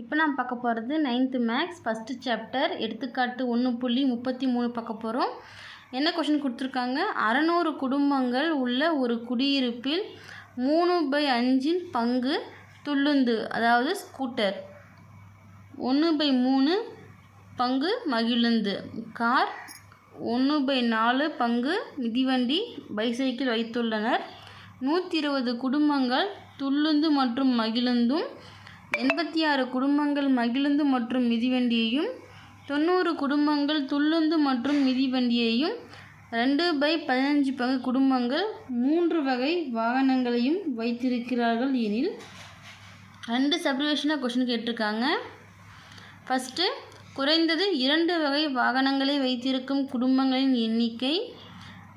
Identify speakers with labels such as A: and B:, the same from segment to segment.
A: இப்போ நான் பார்க்க போகிறது நைன்த்து மேக்ஸ் ஃபஸ்ட்டு சாப்டர் எடுத்துக்காட்டு ஒன்று புள்ளி முப்பத்தி மூணு பார்க்க போகிறோம் என்ன கொஷின் கொடுத்துருக்காங்க? அறநூறு குடும்பங்கள் உள்ள ஒரு குடியிருப்பில் மூணு பை அஞ்சின் பங்கு துள்ளுந்து அதாவது ஸ்கூட்டர் ஒன்று பை மூணு பங்கு மகிழுந்து. கார் ஒன்று பை நாலு பங்கு மிதிவண்டி பைசைக்கிள் வைத்துள்ளனர். நூற்றி இருபது குடும்பங்கள் துள்ளுந்து மற்றும் மகிழுந்தும் எண்பத்தி ஆறு குடும்பங்கள் மகிழுந்து மற்றும் மிதிவண்டியையும் தொண்ணூறு குடும்பங்கள் துள்ளுந்து மற்றும் மிதிவண்டியையும் ரெண்டு பை பதினஞ்சு வகை குடும்பங்கள் மூன்று வகை வாகனங்களையும் வைத்திருக்கிறார்கள் எனில் ரெண்டு சப்டிவிஷனாக கொஷின் கேட்டிருக்காங்க. ஃபஸ்ட்டு குறைந்தது இரண்டு வகை வாகனங்களை வைத்திருக்கும் குடும்பங்களின் எண்ணிக்கை.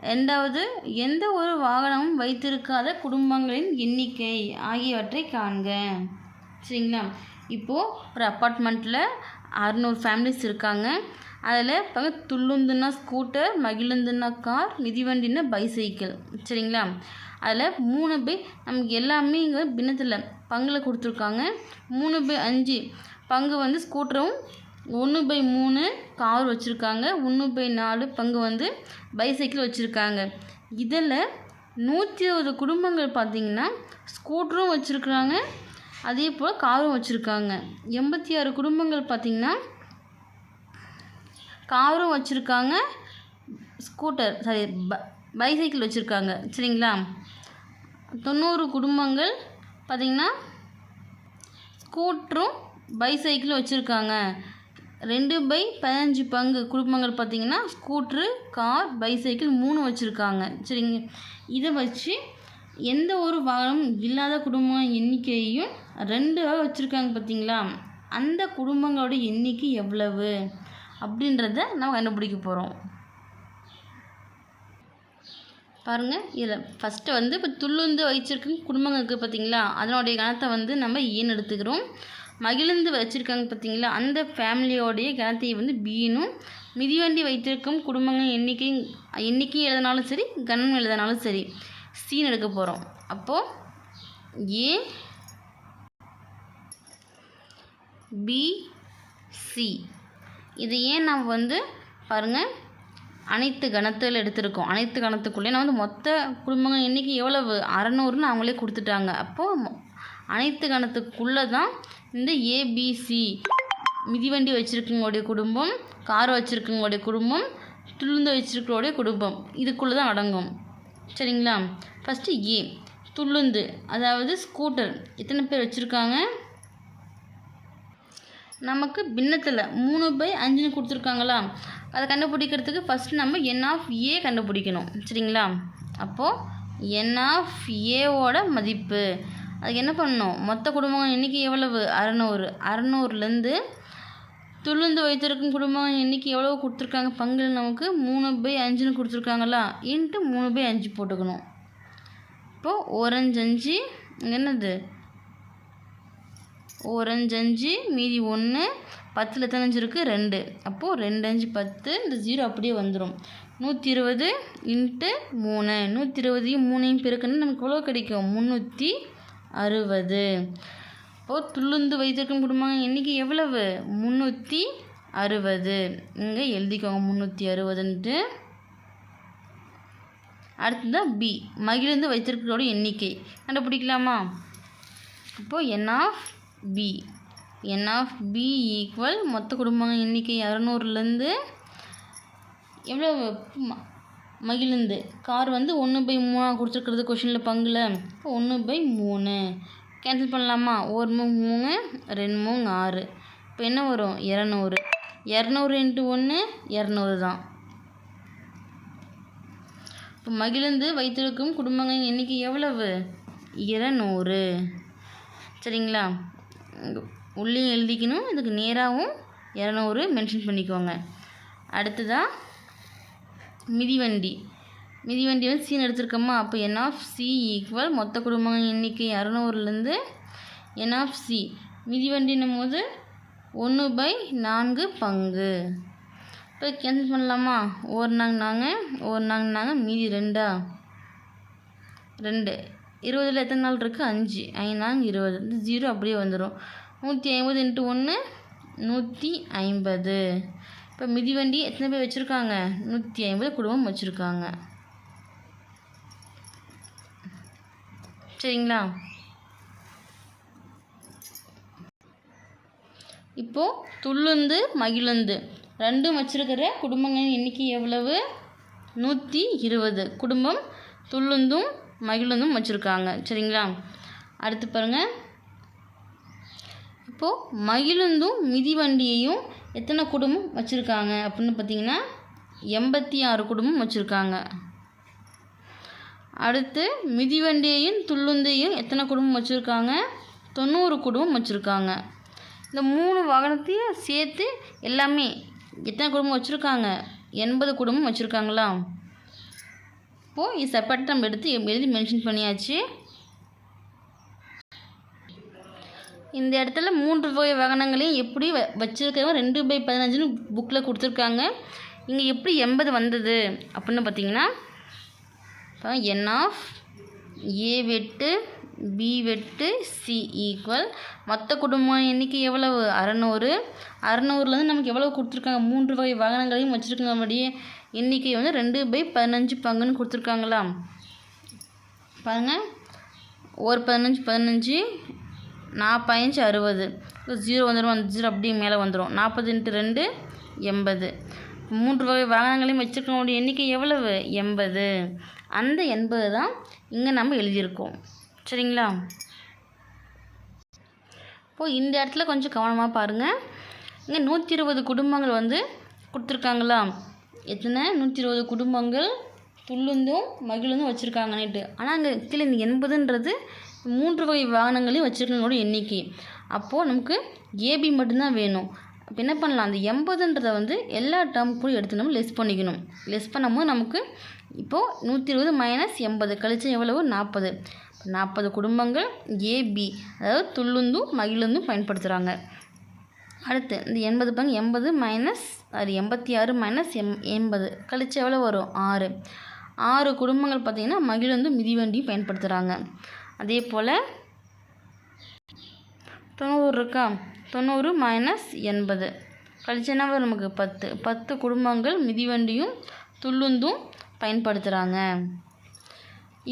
A: ரெண்டாவது எந்த ஒரு வாகனமும் வைத்திருக்காத குடும்பங்களின் எண்ணிக்கை ஆகியவற்றை காண்க. சரிங்களா? இப்போது ஒரு அப்பார்ட்மெண்ட்டில் அறநூறு ஃபேமிலிஸ் இருக்காங்க. அதில் இப்போ துள்ளுந்துன்னா ஸ்கூட்டர் மகிழுந்துன்னா கார் மிதிவண்டின்னா பைசைக்கிள் சரிங்களா? அதில் மூணு பை நமக்கு எல்லாமே இங்கே பின்னத்தில் பங்கில் கொடுத்துருக்காங்க. மூணு பை அஞ்சு பங்கு வந்து ஸ்கூட்டரும் ஒன்று பை மூணு கார் வச்சுருக்காங்க. ஒன்று பை நாலு பங்கு வந்து பைசைக்கிள் வச்சுருக்காங்க. இதில் நூற்றி இருபது குடும்பங்கள் பார்த்திங்கன்னா ஸ்கூட்டரும் வச்சுருக்குறாங்க. அதே போல் காரும் வச்சுருக்காங்க. எண்பத்தி ஆறு குடும்பங்கள் பார்த்திங்கன்னா காரும் வச்சுருக்காங்க ஸ்கூட்டர் சாரி ப பைசைக்கிள் வச்சுருக்காங்க. சரிங்களா? தொண்ணூறு குடும்பங்கள் பார்த்திங்கன்னா ஸ்கூட்டரும் பைசைக்கிளும் வச்சுருக்காங்க. ரெண்டு பை பதினஞ்சு பங்கு குடும்பங்கள் பார்த்திங்கன்னா ஸ்கூட்ரு கார் பைசைக்கிள் மூணு வச்சுருக்காங்க. சரிங்க? இதை வச்சு எந்த ஒரு வாகனம் இல்லாத குடும்ப எண்ணிக்கையையும் ரெண்டாக வச்சுருக்காங்க பார்த்தீங்களா அந்த குடும்பங்களோட எண்ணிக்கை எவ்வளவு? அப்படின்றத நம்ம கண்டுபிடிக்க போகிறோம் பாருங்கள் இதில் ஃபஸ்ட்டு வந்து இப்போ துள்ளுந்து வச்சிருக்க குடும்பங்கள் இருக்குது பார்த்தீங்களா அதனுடைய கணத்தை வந்து நம்ம ஏன்னு எடுத்துக்கிறோம்? மகிழ்ந்து வச்சுருக்காங்க பார்த்தீங்களா அந்த ஃபேமிலியோடைய கணத்தை வந்து பீனும் மிதிவண்டி வைத்திருக்கும் குடும்பங்கள் எண்ணிக்கை எண்ணிக்கை எழுதினாலும் சரி கணம் எழுதினாலும் சரி. சீன் எடுக்க போகிறோம் அப்போது ஏ பி சி இது ஏன் நம்ம வந்து பாருங்கள் அனைத்து கணத்தில் எடுத்திருக்கோம். அனைத்து கணத்துக்குள்ளே நான் வந்து மொத்த குடும்பங்கள் இன்றைக்கி எவ்வளவு? அறநூறுன்னு அவங்களே கொடுத்துட்டாங்க. அப்போது அனைத்து கணத்துக்குள்ளே தான் இந்த ஏபிசி மிதிவண்டி வச்சுருக்கவங்களுடைய குடும்பம் கார் வச்சுருக்கவங்களுடைய குடும்பம் துளுந்து வச்சுருக்கிறோடைய குடும்பம். இதுக்குள்ளே தான் அடங்கும். சரிங்களா? ஃபஸ்ட்டு ஏ துள்ளுந்து அதாவது ஸ்கூட்டர் எத்தனை பேர் வச்சுருக்காங்க? நமக்கு பின்னத்தில் மூணு பை அஞ்சுன்னு கொடுத்துருக்காங்களா? அதை கண்டுபிடிக்கிறதுக்கு ஃபஸ்ட்டு நம்ம என் ஆஃப் ஏ கண்டுபிடிக்கணும். சரிங்களா? அப்போது என் ஆஃப் ஏவோட மதிப்பு. அதுக்கு என்ன பண்ணணும்? மொத்த குடும்பங்கள் இன்றைக்கி எவ்வளவு? அறநூறு. அறநூறுலேருந்து துளுந்து வைத்திருக்கும் குடும்பங்கள் எண்ணிக்கை எவ்வளோ கொடுத்துருக்காங்க? பங்கில் நமக்கு மூணு பை அஞ்சுன்னு கொடுத்துருக்காங்களா? இன்ட்டு மூணு பை அஞ்சு போட்டுக்கணும். இப்போது ஓரஞ்சு அஞ்சு என்னது? ஓரஞ்சு அஞ்சு மீதி ஒன்று பத்தில் எத்தனை அஞ்சு இருக்குது ரெண்டு. அப்போது ரெண்டு அஞ்சு பத்து இந்த ஜீரோ அப்படியே வந்துடும் நூற்றி இருபது இன்ட்டு மூணு. நூற்றி இருபதையும் மூணையும் பிறக்குன்னு நமக்கு எவ்வளோ கிடைக்கும்? முந்நூற்றி அறுபது. இப்போது துளுந்து வைத்திருக்கும் குடும்பம் எண்ணிக்கை எவ்வளவு? முந்நூற்றி அறுபது. இங்கே எழுதிக்கோங்க முந்நூற்றி அறுபதுன்ட்டு. அடுத்ததான் பி மகிழ்ந்து வைத்திருக்கிறோட எண்ணிக்கை. கண்டுபிடிக்கலாமா? இப்போது N of P N of P equal மொத்த குடும்பங்கள் எண்ணிக்கை இரநூறுலேருந்து எவ்வளோ ம- மகிழுந்து. கார் வந்து ஒன்று பை மூணாக கொடுத்துருக்குறது கொஷினில் பங்கில். ஒன்று பை மூணு. கேன்சல் பண்ணலாமா? ஒரு மூணு மூணு ரெண்டு மூணு ஆறு. இப்போ என்ன வரும்? இரநூறு. இரநூறு இன்ட்டு ஒன்று இரநூறு தான். இப்போ மகிழ்ந்து வைத்திருக்கும் குடும்பங்களின் எண்ணிக்கை எவ்வளவு? இரநூறு. சரிங்களா? உள்ளேயும் எழுதிக்கணும். இதுக்கு நேராகவும் இரநூறு மென்ஷன் பண்ணிக்கோங்க. அடுத்ததாக மிதிவண்டி. மிதிவண்டி வந்து சீன் எடுத்திருக்கோமா அப்போ என் ஆஃப் சி ஈக்குவல் மொத்த குடும்பங்கள் எண்ணிக்கை இரநூறுலேருந்து என் ஆஃப் சி மிதிவண்டின்னும் போது ஒன்று பை நான்கு பங்கு. இப்போ கேன்சல் பண்ணலாமா? ஒரு நாங்க நாங்கள் ஒரு நாங்க நாங்கள் மீதி ரெண்டா? ரெண்டு. இருபதில் எத்தனை நாள் இருக்குது அஞ்சு. ஐநாங்க இருபது. ஜீரோ அப்படியே வந்துடும் நூற்றி ஐம்பது இன்ட்டு ஒன்று நூற்றி ஐம்பது. இப்போ மிதிவண்டி எத்தனை பேர் வச்சுருக்காங்க? நூற்றி ஐம்பது குடும்பம் வச்சுருக்காங்க. சரிங்களா? இப்போது துள்ளுந்து மகிழுந்து. ரெண்டும் வச்சுருக்கிற குடும்பங்களின் எண்ணிக்கை எவ்வளவு? நூற்றி இருபது. குடும்பம் துள்ளுந்தும் மகிழுந்தும் வச்சுருக்காங்க. சரிங்களா? அடுத்து பாருங்கள் இப்போது மகிழுந்தும் மிதிவண்டியையும் எத்தனை குடும்பம் வச்சுருக்காங்க? அப்படின்னு பார்த்தீங்கன்னா எண்பத்தி ஆறு குடும்பம் வச்சுருக்காங்க. அடுத்து மிதிவண்டியையும் துள்ளுந்தையும் எத்தனை குடும்பம் வச்சுருக்காங்க? தொண்ணூறு குடும்பம் வச்சுருக்காங்க. இந்த மூணு வாகனத்தையும் சேர்த்து எல்லாமே எத்தனை குடும்பம் வச்சுருக்காங்க? எண்பது குடும்பம் வச்சுருக்காங்களா? இப்போது இது செப்பரேட் நம்ம எடுத்து எழுதி மென்ஷன் பண்ணியாச்சு. இந்த இடத்துல மூன்று வகை வாகனங்களையும் எப்படி வ வச்சுருக்கிறவங்க ரெண்டு பை பதினஞ்சுன்னு புக்கில் கொடுத்துருக்காங்க. இங்கே எப்படி எண்பது வந்தது அப்படின்னு பார்த்தீங்கன்னா என் ஆஃப் ஏ வெட்டு பி வெட்டு சி ஈக்குவல் மொத்த குடும்பம் எண்ணிக்கை எவ்வளவு? அறநூறு. அறநூறுலேருந்து நமக்கு எவ்வளோ கொடுத்துருக்காங்க? மூன்று வகை வாகனங்களையும் வச்சுருக்கங்களுடைய எண்ணிக்கை வந்து ரெண்டு பை பதினஞ்சு பங்குன்னு கொடுத்துருக்காங்களா பாருங்கள் ஒரு பதினஞ்சு பதினஞ்சு நாற்பஞ்சு அறுபது. ஜீரோ வந்துடும் அந்த ஜீரோ அப்படியே மேலே வந்துடும் நாற்பது இன்ட்டு ரெண்டு எண்பது. மூன்று வகை வாகனங்களையும் வச்சுருக்கவங்களுடைய எண்ணிக்கை எவ்வளவு? எண்பது. அந்த எண்பது தான் இங்கே நம்ம எழுதியிருக்கோம். சரிங்களா? இப்போது இந்த இடத்துல கொஞ்சம் கவனமாக பாருங்கள் இங்கே நூற்றி இருபது குடும்பங்கள் வந்து கொடுத்துருக்காங்களா? எத்தனை? நூற்றி இருபது குடும்பங்கள் துள்ளுந்தும் மகிழுந்தும் வச்சுருக்காங்கன்னுட்டு. ஆனால் அங்கே கீழே இந்த எண்பதுன்றது மூன்று வகை வாகனங்களையும் வச்சுருக்கவங்களோட எண்ணிக்கை. அப்போது நமக்கு ஏபி மட்டும்தான் வேணும். அப்போ என்ன பண்ணலாம்? அந்த எண்பதுன்றதை வந்து எல்லா டேர்முக்கும் எடுத்து நம்ம லெஸ் பண்ணிக்கணும். லெஸ் பண்ணும்போது நமக்கு இப்போது நூற்றி இருபது மைனஸ் எண்பது கழிச்சா எவ்வளவு? நாற்பது. நாற்பது குடும்பங்கள் ஏபி அதாவது துள்ளுந்தும் மகிழுந்தும் பயன்படுத்துகிறாங்க அடுத்து இந்த எண்பது பங்கு எண்பது மைனஸ் அது எண்பத்தி ஆறு மைனஸ் எம் எண்பது கழிச்சு எவ்வளோ வரும்? ஆறு. ஆறு குடும்பங்கள் பார்த்திங்கன்னா மகிழுந்தும் மிதிவண்டியும் பயன்படுத்துகிறாங்க அதே போல் தொண்ணூறு இருக்கா? தொண்ணூறு மைனஸ் எண்பது. கழிச்சனாவே நமக்கு? பத்து. பத்து குடும்பங்கள் மிதிவண்டியும் துள்ளுந்தும் பயன்படுத்துகிறாங்க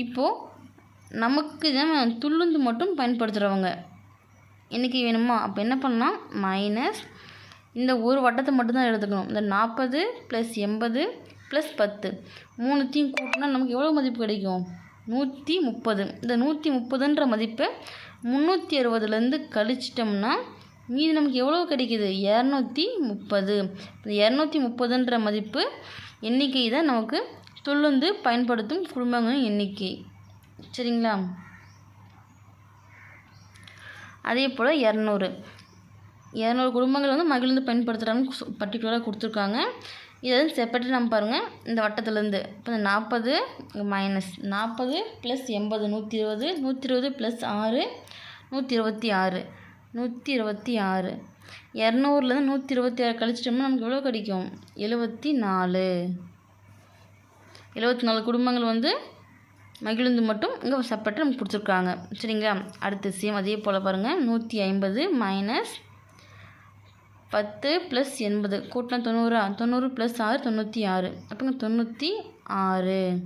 A: இப்போது நமக்கு தான் துள்ளுந்து மட்டும் பயன்படுத்துகிறவங்க இன்றைக்கி வேணுமா? அப்போ என்ன பண்ணலாம்? மைனஸ் இந்த ஒரு வட்டத்தை மட்டும்தான் எடுத்துக்கணும். இந்த நாற்பது ப்ளஸ் எண்பது ப்ளஸ் பத்து. மூணுத்தையும் கூட்டினா நமக்கு எவ்வளோ மதிப்பு கிடைக்கும்? நூற்றி முப்பது. இந்த நூற்றி முப்பதுன்ற மதிப்பை முந்நூற்றி அறுபதுலேருந்து கழிச்சிட்டோம்னா மீதி நமக்கு எவ்வளோ கிடைக்கிது? இரநூத்தி முப்பது. இரநூத்தி முப்பதுன்ற மதிப்பு எண்ணிக்கை தான் நமக்கு துள்ளுந்து பயன்படுத்தும் குடும்பங்களின் எண்ணிக்கை. சரிங்களா? அதே போல் இரநூறு. இரநூறு குடும்பங்கள் வந்து மகிழ்ந்து பயன்படுத்துகிறாங்கன்னு பர்டிகுலராக கொடுத்துருக்காங்க. இதை வந்து செப்பரேட் நம்ம பாருங்கள் இந்த வட்டத்துலேருந்து. இப்போ இந்த நாற்பது மைனஸ் நாற்பது ப்ளஸ் எண்பது நூற்றி இருபது நூற்றி இருபது ப்ளஸ் ஆறு நூற்றி இருபத்தி ஆறு. நூற்றி இருபத்தி ஆறு. இரநூறுலேருந்து நூற்றி இருபத்தி ஆறு கழிச்சிட்டோம்னா நமக்கு எவ்வளோ கிடைக்கும்? எழுபத்தி நாலு. எழுபத்தி நாலு குடும்பங்கள் வந்து மகிழுந்து மட்டும் இங்கே செப்பரேட்டாக நமக்கு கொடுத்துருக்காங்க. சரிங்களா? அடுத்து சேம் அதே போல் பாருங்கள் நூற்றி ஐம்பது மைனஸ் பத்து ப்ளஸ் எண்பது. கூட்டினா தொண்ணூறா? தொண்ணூறு ப்ளஸ் ஆறு தொண்ணூற்றி ஆறு. அப்போங்க தொண்ணூற்றி ஆறு.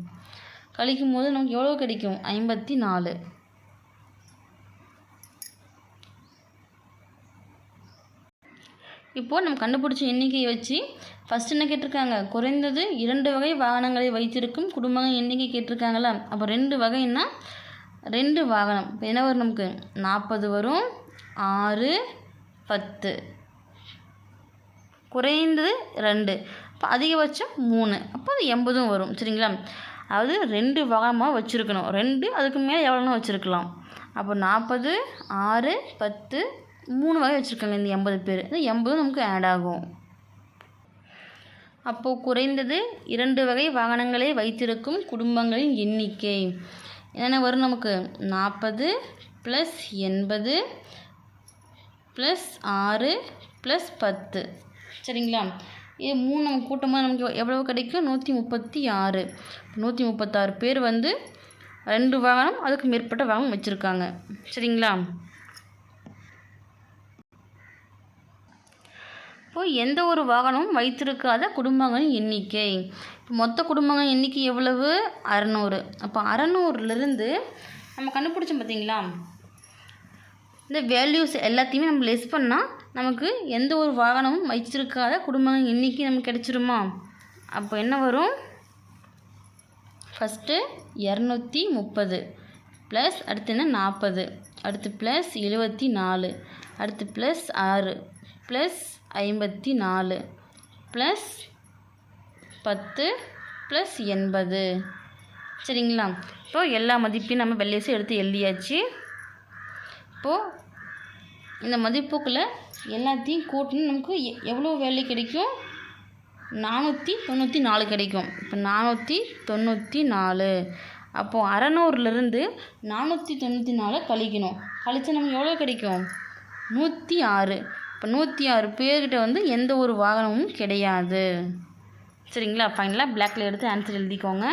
A: கழிக்கும் போது நமக்கு எவ்வளோ கிடைக்கும்? ஐம்பத்தி நாலு. இப்போது நம்ம கண்டுபிடிச்ச எண்ணிக்கையை வச்சு ஃபஸ்ட் என்ன கேட்டிருக்காங்க? குறைந்தது இரண்டு வகை வாகனங்களை வைத்திருக்கும் குடும்பங்கள் எண்ணிக்கை கேட்டிருக்காங்களா? அப்போ ரெண்டு வகைன்னா ரெண்டு வாகனம். இப்போ என்ன வரும் நமக்கு? நாற்பது வரும். ஆறு பத்து. குறைந்தது ரெண்டு. இப்போ அதிகபட்சம் மூணு. அப்போ அது எண்பதும் வரும். சரிங்களா? அதாவது ரெண்டு வாகனமாக வச்சுருக்கணும். ரெண்டு அதுக்கு மேலே எவ்வளோனா வச்சுருக்கலாம். அப்போ நாற்பது ஆறு பத்து மூணு வகை வச்சுருக்காங்க இந்த எண்பது பேர். இந்த எண்பதும் நமக்கு ஆட் ஆகும். அப்போது குறைந்தது இரண்டு வகை வாகனங்களை வைத்திருக்கும் குடும்பங்களின் எண்ணிக்கை. என்னென்ன வரும் நமக்கு? நாற்பது ப்ளஸ் எண்பது ப்ளஸ் ஆறு ப்ளஸ் பத்து. சரிங்களா? இது மூணு நம்ம கூட்டமாக நமக்கு எவ்வளோ கிடைக்கும்? நூற்றி முப்பத்தி ஆறு. நூற்றி முப்பத்தாறு பேர் வந்து ரெண்டு வாகனம் அதுக்கு மேற்பட்ட வாகனம் வச்சுருக்காங்க. சரிங்களா? இப்போ எந்த ஒரு வாகனமும் வைத்திருக்காத குடும்பங்களின் எண்ணிக்கை. இப்போ மொத்த குடும்பங்கள் எண்ணிக்கை எவ்வளவு? அறநூறு. அப்போ அறநூறுலேருந்து நம்ம கண்டுபிடிச்சோம் பார்த்தீங்களா இந்த வேல்யூஸ் எல்லாத்தையுமே நம்ம லெஸ் பண்ணால் நமக்கு எந்த ஒரு வாகனமும் வைத்திருக்காத குடும்பங்கள் எண்ணிக்கை நமக்கு கிடச்சிருமா? அப்போ என்ன வரும்? ஃபஸ்ட்டு இரநூத்தி முப்பது ப்ளஸ் அடுத்து என்ன? நாற்பது. அடுத்து ப்ளஸ் எழுபத்தி நாலு. அடுத்து ப்ளஸ் ஆறு. ப்ளஸ் ஐம்பத்தி நாலு ப்ளஸ் பத்து ப்ளஸ் எண்பது. சரிங்களா? இப்போது எல்லா மதிப்பையும் நம்ம வெள்ளையசும் எடுத்து எழுதியாச்சு. இப்போது இந்த மதிப்புக்குள்ளே எல்லாத்தையும் கூட்டினு நமக்கு எ எவ்வளோ வேலை கிடைக்கும்? நானூற்றி தொண்ணூற்றி நாலு கிடைக்கும். இப்போ நானூற்றி தொண்ணூற்றி நாலு அப்போது அறநூறுலேருந்து நானூற்றி தொண்ணூற்றி நாலு கழிக்கணும். கழிச்சா நமக்கு எவ்வளோ கிடைக்கும்? நூற்றி ஆறு இப்போ நூற்றி ஆறு பேர்கிட்ட வந்து எந்த ஒரு வாகனமும் கிடையாது. சரிங்களா? ஃபைனலாக பிளாக்ல எடுத்து ஆன்சர் எழுதிக்கோங்க.